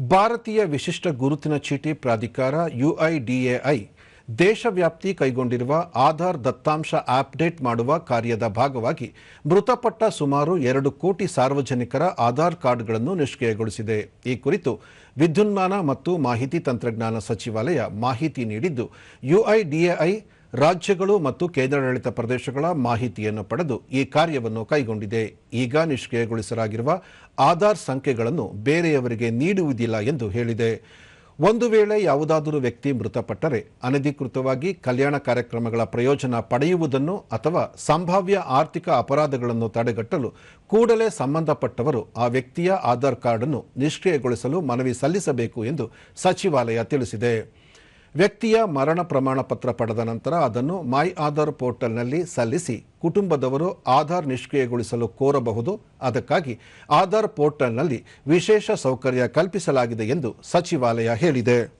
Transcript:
ಭಾರತೀಯ ವಿಶಿಷ್ಟ ಗುರುತಿನ ಚೀಟಿ ಪ್ರಾಧಿಕಾರ ಯುಐಡಿಎಐ ದೇಶವ್ಯಾಪ್ತಿ ಕೈಗೊಂಡಿರುವ ಆಧಾರ್ ದತ್ತಾಂಶ ಅಪ್ಡೇಟ್ ಮಾಡುವ ಕಾರ್ಯದ ಭಾಗವಾಗಿ ಮೃತಪಟ್ಟ ಸುಮಾರು ಎರಡು ಕೋಟಿ ಸಾರ್ವಜನಿಕರ ಆಧಾರ್ ಕಾರ್ಡ್ಗಳನ್ನು ನಿಷ್ಕ್ರಿಯಗೊಳಿಸಿದೆ. ಈ ಕುರಿತು ವಿದ್ಯುನ್ಮಾನ ಮತ್ತು ಮಾಹಿತಿ ತಂತ್ರಜ್ಞಾನ ಸಚಿವಾಲಯ ಮಾಹಿತಿ ನೀಡಿದ್ದು, ಯುಐಡಿಎಐ ರಾಜ್ಯಗಳು ಮತ್ತು ಕೇಂದ್ರಾಡಳಿತ ಪ್ರದೇಶಗಳ ಮಾಹಿತಿಯನ್ನು ಪಡೆದು ಈ ಕಾರ್ಯವನ್ನು ಕೈಗೊಂಡಿದೆ. ಈಗ ನಿಷ್ಕ್ರಿಯಗೊಳಿಸಲಾಗಿರುವ ಆಧಾರ್ ಸಂಖ್ಯೆಗಳನ್ನು ಬೇರೆಯವರಿಗೆ ನೀಡುವುದಿಲ್ಲ ಎಂದು ಹೇಳಿದೆ. ಒಂದು ವೇಳೆ ಯಾವುದಾದರೂ ವ್ಯಕ್ತಿ ಮೃತಪಟ್ಟರೆ ಅನಧಿಕೃತವಾಗಿ ಕಲ್ಯಾಣ ಕಾರ್ಯಕ್ರಮಗಳ ಪ್ರಯೋಜನ ಪಡೆಯುವುದನ್ನು ಅಥವಾ ಸಂಭಾವ್ಯ ಆರ್ಥಿಕ ಅಪರಾಧಗಳನ್ನು ತಡೆಗಟ್ಟಲು ಕೂಡಲೇ ಸಂಬಂಧಪಟ್ಟವರು ಆ ವ್ಯಕ್ತಿಯ ಆಧಾರ್ ಕಾರ್ಡ್ ಅನ್ನು ನಿಷ್ಕ್ರಿಯಗೊಳಿಸಲು ಮನವಿ ಸಲ್ಲಿಸಬೇಕು ಎಂದು ಸಚಿವಾಲಯ ತಿಳಿಸಿದೆ. ವ್ಯಕ್ತಿಯ ಮರಣ ಪ್ರಮಾಣ ಪತ್ರ ಪಡೆದ ನಂತರ ಅದನ್ನು ಮೈ ಆಧಾರ್ ಪೋರ್ಟಲ್ನಲ್ಲಿ ಸಲ್ಲಿಸಿ ಕುಟುಂಬದವರು ಆಧಾರ್ ನಿಷ್ಕ್ರಿಯಗೊಳಿಸಲು ಕೋರಬಹುದು. ಅದಕ್ಕಾಗಿ ಆಧಾರ್ ಪೋರ್ಟಲ್ನಲ್ಲಿ ವಿಶೇಷ ಸೌಕರ್ಯ ಕಲ್ಪಿಸಲಾಗಿದೆ ಎಂದು ಸಚಿವಾಲಯ ಹೇಳಿದೆ.